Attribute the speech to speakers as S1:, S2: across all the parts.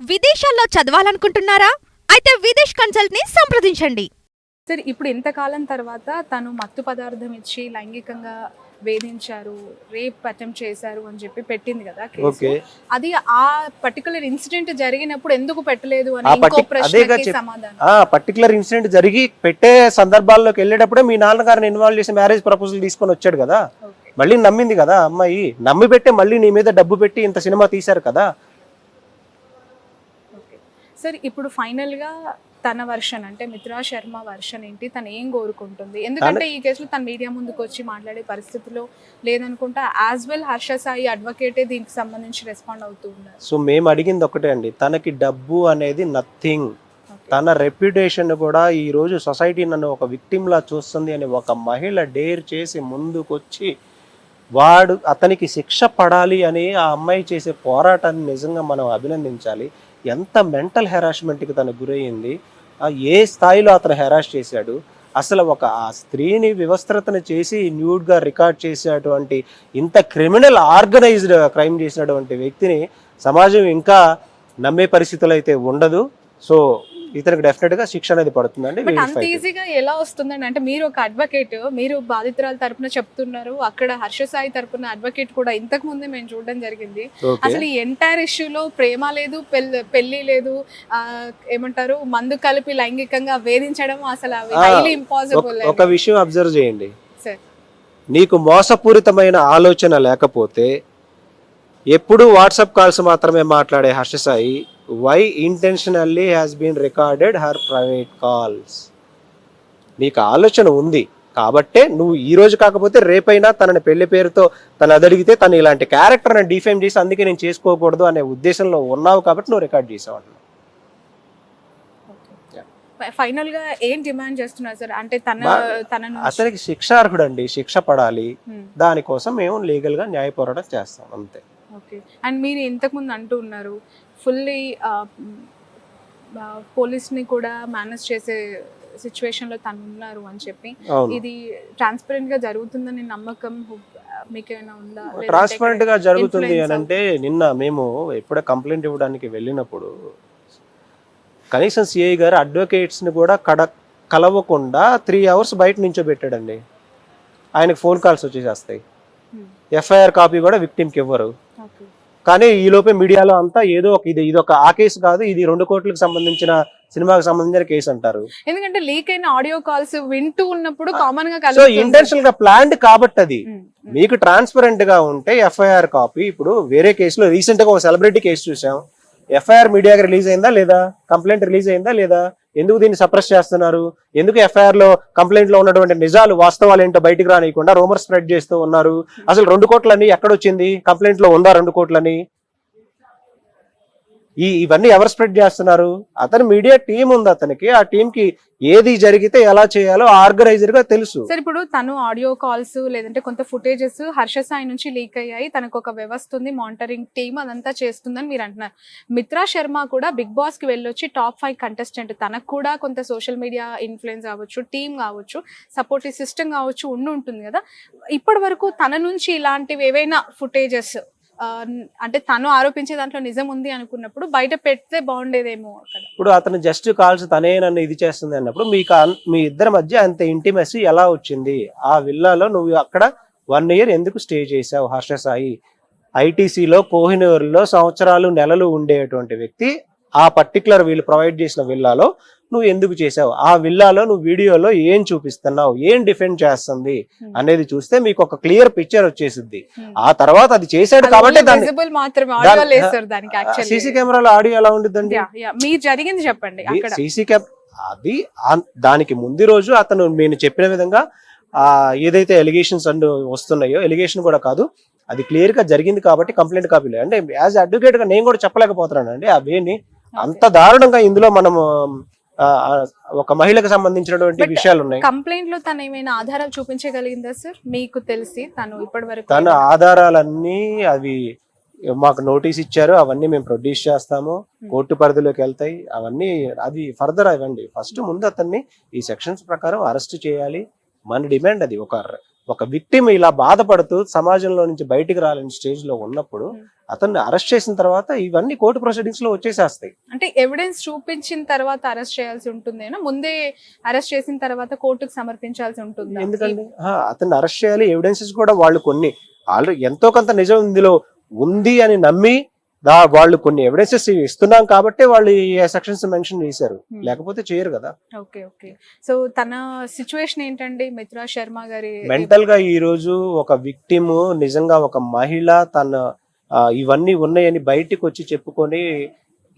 S1: విదేశాల్లో చదవాలనుకుంటున్నారా? అయితే విదేశ్ కన్సల్ట్ని సంప్రదించండి.
S2: సార్ ఇప్పుడు ఇంతకాలం తర్వాత తను మత్తు పదార్థం ఇచ్చి లైంగికంగా వేధించారు రేప్ అటెంప్ట్ చేశారు అని చెప్పి పెట్టింది కదా కేసు.
S3: ఓకే.
S2: అది ఆ పర్టికులర్ ఇన్సిడెంట్ జరిగినప్పుడు ఎందుకు పెట్టలేదు అని
S3: ఆ
S2: ఇంకో
S3: partic- అదేగా
S2: ప్రశ్నకి
S3: చెప్-
S2: సమాధానం.
S3: ఆ పర్టికులర్ ఇన్సిడెంట్ జరిగి పెట్టే సందర్భాల్లోకి వెళ్ళేటప్పుడే మీ నాన్నగారిని ఇన్వాల్వ్ చేసి మ్యారేజ్ ప్రపోజల్ తీసుకొని వచ్చాడు కదా.
S2: ఓకే.
S3: మళ్ళీ నమ్మింది కదా అమ్మాయి. నమ్మి పెట్టే మళ్ళీ నీ మీద డబ్బు పెట్టి ఇంత సినిమా తీశారు కదా.
S2: ఓకే. సార్ ఇప్పుడు ఫైనల్గా తన వర్షన్ అంటే మిత్రా శర్మ వర్షన్ ఏంటి? తను ఏం కోరుకుంటుంది? ఎందుకంటే ఈ కేసులో తన మీడియా ముందుకు వచ్చి మాట్లాడే పరిస్థితిలో లేదనుకుంటా యాజ్ వెల్ హర్ష సాయి అడ్వకేటే దీనికి సంబంధించి రెస్పాండ్ అవుతూ ఉన్నారు.
S3: సో మేము అడిగింది ఒకటే అండి. తనకి డబ్బు అనేది నథింగ్. తన రెప్యుటేషన్ కూడా ఈ రోజు సొసైటీ నన్ను ఒక victim లా చూస్తుంది అని ఒక మహిళ డేర్ చేసి ముందుకొచ్చి వాడు అతనికి శిక్ష పడాలి అని ఆ అమ్మాయి చేసే పోరాటాన్ని నిజంగా మనం అభినందించాలి. ఎంత మెంటల్ హెరాస్మెంట్కి తను గురయ్యింది ఆ ఏ స్థాయిలో అతను హెరాస్ చేశాడు అసలు ఒక ఆ స్త్రీని వివస్త్రతను చేసి న్యూడ్గా రికార్డ్ చేసినటువంటి ఇంత క్రిమినల్ ఆర్గనైజ్డ్ క్రైమ్ చేసినటువంటి వ్యక్తిని సమాజం ఇంకా నమ్మే పరిస్థితులు అయితే ఉండదు. సో ఇతనికి డెఫినెట్గా శిక్ష అనేది పడుతుందండి
S2: బట్ అంత. ఈజీగా ఎలా వస్తుందండి? అంటే మీరు ఒక అడ్వకేట్ మీరు బాధితురాల తరపున చెప్తున్నారు అక్కడ హర్ష సాయి తరపున అడ్వకేట్ కూడా ఇంతకు ముందే మేము చూడడం జరిగింది. అసలు ఈ ఎంటైర్ ఇష్యూలో ప్రేమ లేదు పెళ్ళి లేదు ఏమంటారు మందు కలిపి లైంగికంగా వేధించడం అసలు హైలీ ఇంపాసిబుల్
S3: ఒక- విషయం అబ్జర్వ్ చేయండి. నీకు మోసపూరితమైన ఆలోచన లేకపోతే ఎప్పుడు వాట్సాప్ కాల్స్ మాత్రమే మాట్లాడే Harsha Sai why intentionally has been recorded her private calls నీకు ఆలోచన ఉంది. కాబట్టే నువ్వు ఈ రోజు కాకపోతే రేపైనా తనని పెళ్ళి పేరుతో తను అడిగితే తను ఇలాంటి క్యారెక్టర్ని డిఫైమ్ చేసి అందుకే నేను చేసుకోకూడదు అనే ఉద్దేశంలో ఉన్నావు కాబట్టి నువ్వు రికార్డ్ చేసావు అంటున్నావు.
S2: ఫైనల్గా ఏం డిమాండ్ చేస్తున్నారు సార్? అంటే తన
S3: మా-
S2: తన
S3: అతనికి శిక్షార్హుడు అండి శిక్ష పడాలి. దానికోసం మేము లీగల్గా న్యాయ పోరాటం చేస్తాం. అంతే.
S2: ఓకే. అండ్ మీరు ఇంతకు ముందు అంటూ ఉన్నారు ఫుల్లీ పోలీస్ని కూడా మేనేజ్ చేసే సిచ్యువేషన్లో తను ఉన్నారు అని చెప్పి ఇది ట్రాన్స్పరెంట్గా జరుగుతుందని నమ్మకం మీకు ఏమైనా ఉందా? లేదంటే
S3: ట్రాన్స్పరెంట్గా జరుగుతుంది అని అంటే నిన్న మేము ఎప్పుడే కంప్లైంట్ ఇవ్వడానికి వెళ్ళినప్పుడు కనీసం సిఐ గారు అడ్వకేట్స్ని కూడా కడ కలవకుండా త్రీ అవర్స్ బయట నించోబెట్టాడండి. ఆయనకు ఫోన్ కాల్స్ వచ్చేసేస్తాయి. ఎఫ్ఐఆర్ కాపీ కూడా victim కి ఇవ్వరు. కానీ ఈ లోపే మీడియాలో అంతా ఏదో ఒక ఇది ఇది ఒక ఆ కేసు కాదు ఇది రెండు కోట్లకు సంబంధించిన సినిమాకి సంబంధించిన కేసు అంటారు.
S2: ఎందుకంటే లీక్ అయిన ఆడియో కాల్స్ వింటూ ఉన్నప్పుడు కామన్గా
S3: సో. ఇంటెన్షనల్గా ప్లాన్డ్ కాబట్టి అది.
S2: ఉమ్, ఉమ్.
S3: మీకు ట్రాన్స్పరెంట్గా ఉంటే ఎఫ్ఐఆర్ కాపీ ఇప్పుడు వేరే కేసులో రీసెంట్గా ఒక సెలబ్రిటీ కేసు చూసాం. ఎఫ్ఐఆర్ మీడియాకి రిలీజ్ అయిందా లేదా? కంప్లైంట్ రిలీజ్ అయిందా లేదా? ఎందుకు దీన్ని సప్రెస్ చేస్తున్నారు? ఎందుకు ఎఫ్ఐఆర్లో కంప్లైంట్లో ఉన్నటువంటి నిజాలు వాస్తవాలు ఏంటో బయటకు రానియకుండా రూమర్ స్ప్రెడ్ చేస్తూ ఉన్నారు? అసలు రెండు కోట్లని ఎక్కడొచ్చింది కంప్లైంట్లో ఉందా రెండు కోట్లని? ఈ ఇవన్నీ ఎవరు స్ప్రెడ్ చేస్తున్నారు? అతని మీడియా టీం ఉంది అతనికి. ఆ టీం కి ఏది జరిగితే ఎలా చేయాలో ఆర్గనైజర్గా తెలుసు.
S2: సార్ ఇప్పుడు తను ఆడియో కాల్స్ లేదంటే కొంత ఫుటేజెస్ హర్ష సాయి నుంచి లీక్ అయ్యాయి. తనకు ఒక వ్యవస్థ ఉంది మానిటరింగ్ టీమ్ అదంతా చేస్తుందని మీరు అంటున్నారు. మిత్రా శర్మ కూడా బిగ్ బాస్కి వెళ్ళొచ్చి టాప్ ఫైవ్ కంటెస్టెంట్ తనకు కూడా కొంత సోషల్ మీడియా ఇన్ఫ్లుయెన్స్ కావచ్చు టీమ్ కావచ్చు సపోర్టివ్ సిస్టమ్ కావచ్చు ఉండి ఉంటుంది కదా. ఇప్పటి వరకు తన నుంచి ఇలాంటివి ఏవైనా ఫుటేజెస్ అంటే తను ఆరోపించే దాంట్లో నిజం ఉంది అనుకున్నప్పుడు బయట పెడితే బాగుండేదేమో అక్కడ.
S3: ఇప్పుడు అతను జస్ట్ కాల్స్ తనే నన్ను ఇది చేస్తుంది అన్నప్పుడు మీకు మీ ఇద్దరి మధ్య అంత ఇంటిమెసీ ఎలా వచ్చింది? ఆ విల్లాలో నువ్వు అక్కడ వన్ ఇయర్ ఎందుకు స్టే చేసావు హర్ష సాయి ఐటీసీలో కోహినూరులో సంవత్సరాలు నెలలు ఉండేటువంటి వ్యక్తి ఆ పర్టికులర్ వీళ్ళు ప్రొవైడ్ చేసిన విల్లాలో నువ్వు ఎందుకు చేసావు ఆ విల్లాలో నువ్వు వీడియోలో ఏం చూపిస్తున్నావు? ఏం డిఫెండ్ చేస్తుంది? అనేది చూస్తే మీకు ఒక క్లియర్ పిక్చర్ వచ్చేసింది ఆ తర్వాత అది చేశాడు కాబట్టి సీసీ కెమెరాలో ఆడియో ఎలా ఉండిద్దండి?
S2: మీరు జరిగింది చెప్పండి
S3: సీసీ క్యాప్ అది దానికి ముందు రోజు అతను నేను చెప్పిన విధంగా ఆ ఏదైతే ఎలిగేషన్స్ అండ్ వస్తున్నాయో ఎలిగేషన్ కూడా కాదు అది క్లియర్గా జరిగింది కాబట్టి కంప్లైంట్ కాపీలే అంటే యాజ్ అడ్వకేట్గా నేను కూడా చెప్పలేకపోతున్నాను అండి అవేని అంత దారుణంగా ఇందులో మనం ఒక మహిళకు సంబంధించినటువంటి విషయాలు ఉన్నాయి
S2: కంప్లైంట్లో తను ఏమైనా ఆధారాలు చూపించగలిగిందా సార్ మీకు తెలిసి తను ఇప్పటి వరకు
S3: తన ఆధారాలన్నీ అవి మాకు నోటీస్ ఇచ్చారు అవన్నీ మేము ప్రొడ్యూస్ చేస్తాము కోర్టు పరిధిలోకి వెళ్తాయి అవన్నీ అది ఫర్దర్ అవ్వండి. ఫస్ట్ ముందు అతన్ని ఈ సెక్షన్స్ ప్రకారం అరెస్ట్ చేయాలి మన డిమాండ్ అది ఒక ఒక విక్టిమ్ ఇలా బాధపడుతూ సమాజంలో నుంచి బయటికి రాలేని స్టేజ్లో ఉన్నప్పుడు
S2: Hmm.
S3: అతన్ని అరెస్ట్ చేసిన తర్వాత ఇవన్నీ కోర్టు ప్రొసీడింగ్స్లో వచ్చేసేస్తాయి.
S2: అంటే ఎవిడెన్స్ చూపించిన తర్వాత అరెస్ట్ చేయాల్సి ఉంటుందేనా? ముందే అరెస్ట్ చేసిన తర్వాత కోర్టుకు సమర్పించాల్సి ఉంటుంది?
S3: ఎందుకండి అతన్ని అరెస్ట్ చేయాలి ఎవిడెన్సెస్ కూడా వాళ్ళు కొన్ని. ఆల్రెడీ ఎంతో కొంత నిజం ఇందులో ఉంది అని నమ్మి దా వాళ్ళు కొన్ని ఎవిడెన్సెస్ ఇస్తున్నాం కాబట్టి వాళ్ళు ఈ సెక్షన్స్ మెన్షన్ చేశారు.
S2: Hmm.
S3: లేకపోతే చేయరు కదా.
S2: Okay okay. సో తన సిచ్యువేషన్ ఏంటండి మిత్రా శర్మ గారి
S3: మెంటల్గా ఈ రోజు ఒక విక్టిమ్ నిజంగా ఒక మహిళ తన ఇవన్నీ ఉన్నాయని బయటికి వచ్చి చెప్పుకొని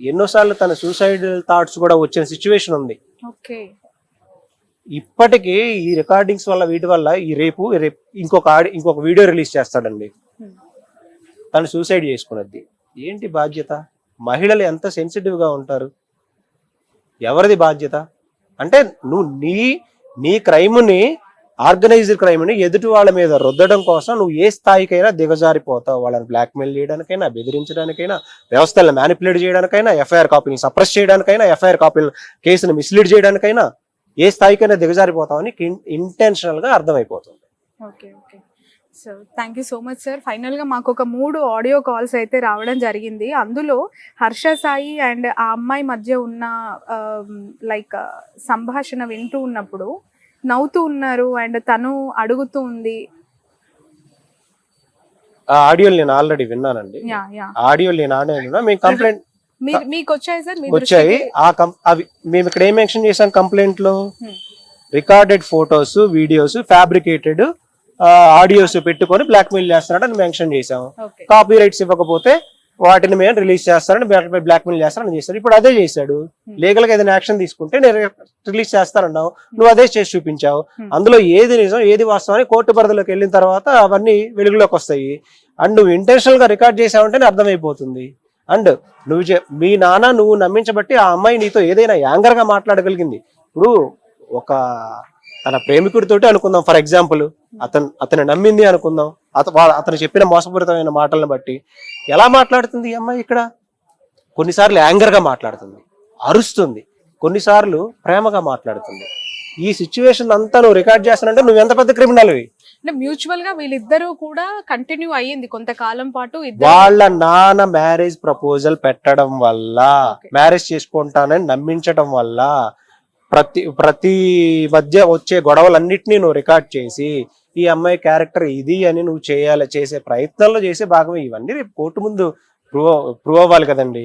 S3: ఎన్నోసార్లు తన సూసైడ్ థాట్స్ కూడా వచ్చిన సిచ్యువేషన్ ఉంది.
S2: ఓకే.
S3: ఇప్పటికీ ఈ రికార్డింగ్స్ వల్ల వీటి వల్ల ఈ రేపు రేపు ఇంకొక ఇంకొక వీడియో రిలీజ్ చేస్తాడండి.
S2: Hmm.
S3: తను సూసైడ్ చేసుకున్నది. ఏంటి బాధ్యత? మహిళలు ఎంత సెన్సిటివ్గా ఉంటారు? ఎవరిది బాధ్యత? అంటే నువ్వు నీ నీ క్రైమ్ని ఆర్గనైజ్డ్ క్రైమ్ని ఎదుటి వాళ్ళ మీద రుద్దడం కోసం నువ్వు ఏ స్థాయికైనా దిగజారిపోతావు. వాళ్ళని బ్లాక్మెయిల్ చేయడానికైనా బెదిరించడానికైనా వ్యవస్థలను మ్యానిపులేట్ చేయడానికైనా ఎఫ్ఐఆర్ కాపీని సప్రెస్ చేయడానికైనా ఎఫ్ఐఆర్ కాపీని కేసును మిస్లీడ్ చేయడానికైనా ఏ స్థాయికైనా దిగజారిపోతావని ఇంటెన్షనల్గా అర్థమైపోతుంది.
S2: Okay okay. So thank you so much sir ఫైనల్గా మాకు ఒక మూడు ఆడియో కాల్స్ అయితే రావడం జరిగింది. అందులో హర్ష సాయి అండ్ ఆ అమ్మాయి మధ్య ఉన్న లైక్ సంభాషణ వింటూ ఉన్నప్పుడు నవ్వుతూ ఉన్నారు అండ్ తను అడుగుతూ ఉంది.
S3: ఆ ఆడియోలు నేను ఆల్రెడీ విన్నానండి.
S2: యా యా
S3: ఆడియోలు నేను ఆడే విన్నా. మేము కంప్లైంట్
S2: మీరు మీకు వచ్చాయి సార్ మీ
S3: వచ్చాయి.
S2: దృష్టికి?
S3: ఆ కం అవి మేము ఇక్కడ ఏం మెన్షన్ చేసాం
S2: కంప్లైంట్లో.
S3: Recorded photos videos fabricated audios పెట్టుకొని బ్లాక్మెయిల్ చేస్తున్నాడని మెన్షన్
S2: ఓకే
S3: కాపీ రైట్స్ ఇవ్వకపోతే వాటిని మేము రిలీజ్ చేస్తారని బ్లాక్మెయిల్ చేస్తారని చేశాడు. ఇప్పుడు అదే చేశాడు.
S2: Hmm.
S3: లీగల్గా ఏదైనా యాక్షన్ తీసుకుంటే నేను రిలీజ్ చేస్తానన్నావు. నువ్వు అదే చేసి చూపించావు.
S2: Hmm.
S3: అందులో ఏది నిజం ఏది వాస్తవం అని కోర్టు పరిధిలోకి వెళ్ళిన తర్వాత అవన్నీ వెలుగులోకి వస్తాయి. అండ్ నువ్వు ఇంటెన్షనల్గా రికార్డ్ చేసావంటేనే అర్థమైపోతుంది. అండ్ నువ్వు మీ నాన్న నువ్వు నమ్మించబట్టి ఆ అమ్మాయి నీతో ఏదైనా యాంగర్గా మాట్లాడగలిగింది. ఇప్పుడు ఒక తన ప్రేమికుడితోటి అనుకుందాం. ఫర్ ఎగ్జాంపుల్ అతను అతను నమ్మింది అనుకుందాం. అత వా- అతను చెప్పిన మోసపూరితమైన మాటలను బట్టి ఎలా మాట్లాడుతుంది అమ్మాయి ఇక్కడ? కొన్నిసార్లు యాంగర్గా మాట్లాడుతుంది అరుస్తుంది కొన్నిసార్లు ప్రేమగా మాట్లాడుతుంది. ఈ సిచ్యువేషన్ అంతా నువ్వు రికార్డ్ చేస్తానంటే నువ్వు ఎంత పెద్ద క్రిమినల్
S2: మ్యూచువల్గా వీళ్ళిద్దరూ కూడా కంటిన్యూ అయ్యింది కొంతకాలం పాటు
S3: వాళ్ళ నాన్న మ్యారేజ్ ప్రపోజల్ పెట్టడం వల్ల. మ్యారేజ్ చేసుకుంటానని నమ్మించడం వల్ల ప్రతి ప్రతి మధ్య వచ్చే గొడవలన్నిటినీ నువ్వు రికార్డ్ చేసి ఈ అమ్మాయి క్యారెక్టర్ ఇది అని నువ్వు చేయాలి చేసే ప్రయత్నంలో చేసే భాగమే. ఇవన్నీ రేపు కోర్టు ముందు ప్రూవ్ ప్రూవ్ అవ్వాలి కదండి.